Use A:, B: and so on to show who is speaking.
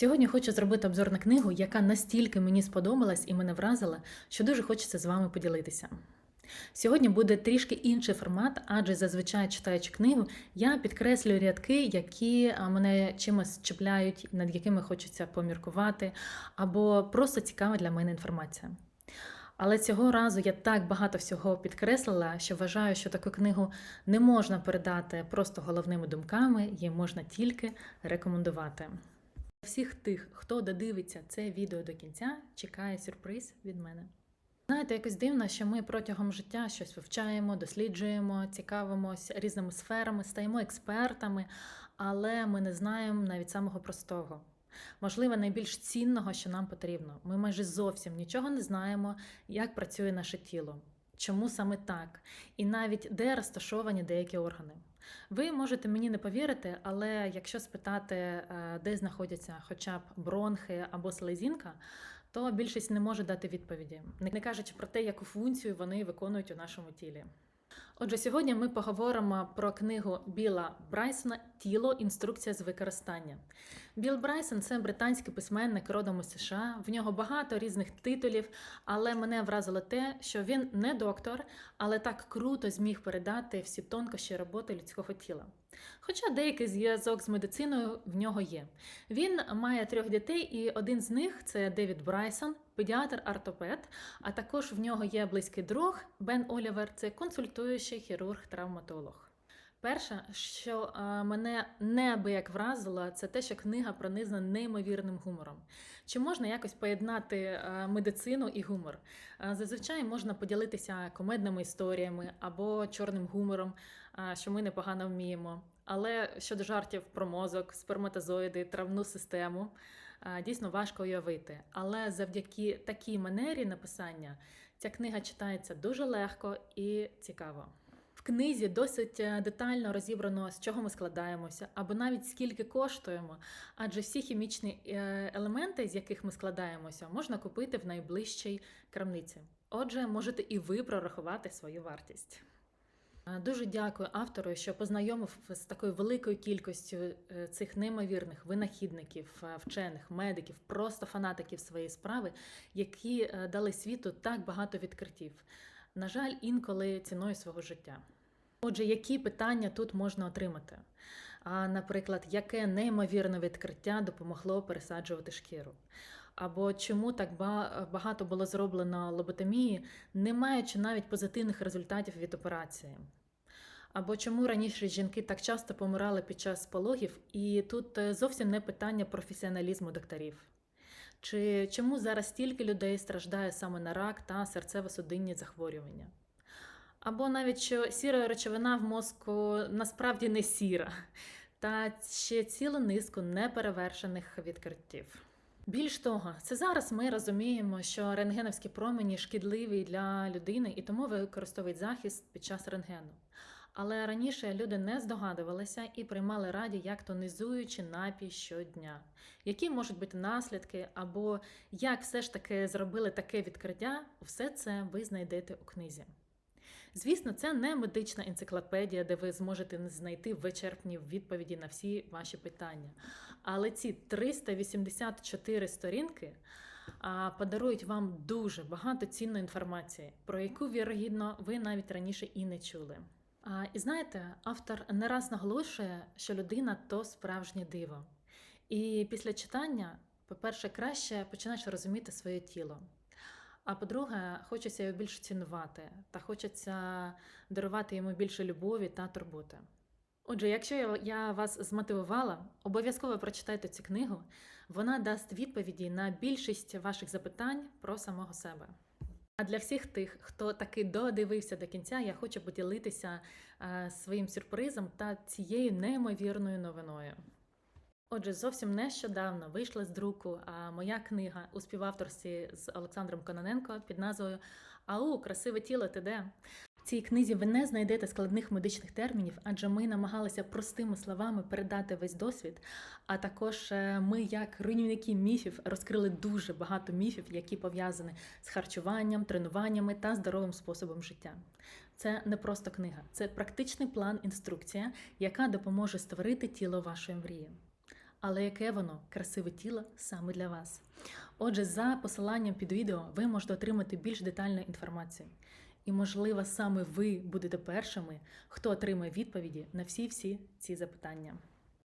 A: Сьогодні хочу зробити обзор на книгу, яка настільки мені сподобалась і мене вразила, що дуже хочеться з вами поділитися. Сьогодні буде трішки інший формат, адже зазвичай читаючи книгу, я підкреслюю рядки, які мене чимось чіпляють, над якими хочеться поміркувати, або просто цікава для мене інформація. Але цього разу я так багато всього підкреслила, що вважаю, що таку книгу не можна передати просто головними думками, її можна тільки рекомендувати. Всіх тих, хто додивиться це відео до кінця, чекає сюрприз від мене. Знаєте, якось дивно, що ми протягом життя щось вивчаємо, досліджуємо, цікавимось різними сферами, стаємо експертами, але ми не знаємо навіть самого простого. Можливо, найбільш цінного, що нам потрібно. Ми майже зовсім нічого не знаємо, як працює наше тіло, чому саме так, і навіть де розташовані деякі органи. Ви можете мені не повірити, але якщо спитати, е, де знаходяться хоча б бронхи або слезінка, то більшість не може дати відповіді, не кажучи про те, яку функцію вони виконують у нашому тілі. Отже, сьогодні ми поговоримо про книгу Біла Брайсона Тіло. Інструкція з використання. Біл Брайсон це британський письменник родом у США. В нього багато різних титулів, але мене вразило те, що він не доктор, але так круто зміг передати всі тонкощі роботи людського тіла. Хоча деякий зв'язок з медициною в нього є. Він має трьох дітей, і один з них це Девід Брайсон, педіатр-ортопед. А також в нього є близький друг Бен Олівер, це консультуючий хірург-травматолог. Перше, що е, мене неабияк вразило, це те, що книга пронизана неймовірним гумором. Чи можна якось поєднати е, медицину і гумор? Е, Зазвичай можна поділитися комедними історіями або чорним гумором, що ми непогано вміємо. Але щодо жартів про мозок, сперматозоїди, травну систему, дійсно важко уявити. Але завдяки такій манері написання ця книга читається дуже легко і цікаво. Книзі досить е, детально розібрано, з чого ми складаємося, або навіть скільки коштуємо, адже всі хімічні е, елементи, з яких ми складаємося, можна купити в найближчій крамниці. Отже, можете і ви прорахувати свою вартість. Е, Дуже дякую автору, що познайомив з такою великою кількістю цих неймовірних винахідників, вчених, медиків, просто фанатиків своєї справи, які дали світу так багато відкриттів. На жаль, інколи ціною свого життя. Отже, які питання тут можна отримати? А, наприклад, яке неймовірне відкриття допомогло пересаджувати шкіру? Або чому так багато було зроблено лоботомії, не маючи навіть позитивних результатів від операції? Або чому раніше жінки так часто помирали під час пологів, і тут е, зовсім не питання професіоналізму докторів? Чи чому зараз стільки людей страждає саме на рак та серцево-судинні захворювання? Або навіть що сіра речовина в мозку насправді не сіра, та ще цілу низку неперевершених відкриттів. Більш того, це зараз ми розуміємо, що рентгеновські промені шкідливі для людини і тому використовують захист під час рентгену. Але раніше люди не здогадувалися і приймали раді як тонізуючи напій щодня. Які можуть бути наслідки, або як все ж таки зробили таке відкриття, все це ви знайдете у книзі. Звісно, це не медична енциклопедія, де ви зможете знайти вичерпні відповіді на всі ваші питання. Але ці 384 сторінки подарують вам дуже багато цінної інформації, про яку, вірогідно, ви навіть раніше і не чули. І знаєте, автор не раз наголошує, що людина то справжнє диво. І після читання, по-перше, краще починаєш розуміти своє тіло. А по-друге, хочеться його більше цінувати та хочеться дарувати йому більше любові та турботи. Отже, якщо я- вас змотивувала, обов'язково прочитайте цю книгу. Вона дасть відповіді на більшість ваших запитань про самого себе. А для всіх тих, хто таки додивився до кінця, я хочу поділитися е, своїм сюрпризом та цією неймовірною новиною. Отже, зовсім нещодавно вийшла з друку моя книга у співавторстві з Олександром Кононенко під назвою Ау, красиве тіло, ти де? В цій книзі ви не знайдете складних медичних термінів, адже ми намагалися простими словами передати весь досвід. А також е, ми, як руйнівники міфів, розкрили дуже багато міфів, які пов'язані з харчуванням, тренуваннями та здоровим способом життя. Це не просто книга, це практичний план, інструкція, яка допоможе створити тіло вашої мрії. Але яке воно красиве тіло саме для вас. Отже, за посиланням під відео ви можете отримати більш детальну інформацію. І, можливо, саме ви будете першими, хто отримає відповіді на всі-всі ці запитання.